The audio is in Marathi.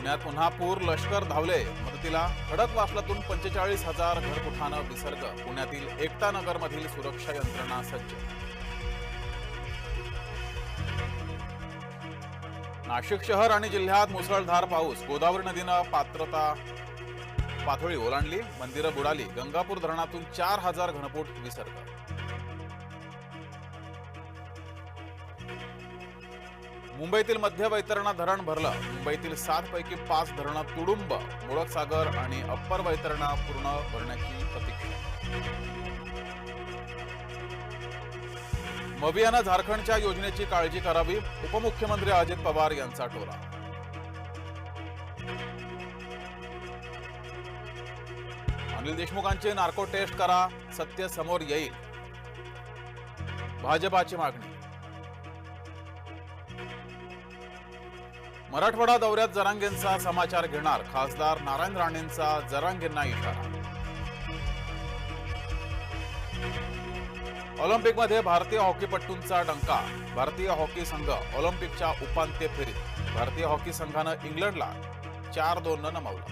पुण्यात पुन्हा पूर लष्कर धावले. मदतीला खडकवासलातून पंचेचाळीस हजार घरकुठानं विसर्ग. पुण्यातील एकता नगरमधील सुरक्षा यंत्रणा सज्ज. नाशिक शहर आणि जिल्ह्यात मुसळधार पाऊस. गोदावरी नदीनं पात्रता पातळी ओलांडली. मंदिरं बुडाली. गंगापूर धरणातून चार हजार घनफूट विसर्ग. मुंबईतील मध्य वैतरणा धरण भरलं. मुंबईतील सात पैकी पाच धरणं तुडुंब मुळकसागर आणि अप्पर वैतरणा पूर्ण भरण्याची प्रतीक्षा मवियानं झारखंडच्या योजनेची काळजी करावी उपमुख्यमंत्री अजित पवार यांचा टोला. अनिल देशमुखांची नार्को टेस्ट करा सत्य समोर येईल. भाजपाची मागणी. मराठवाडा दौऱ्यात जरांगेंचा समाचार घेणार खासदार नारायण राणेंचा जरांगेंना इशारा. ऑलिम्पिकमध्ये भारतीय हॉकीपटूंचा डंका. भारतीय हॉकी संघ ऑलिम्पिकच्या उपांत्य फेरीत. भारतीय हॉकी संघानं इंग्लंडला चार दोन नमवलं.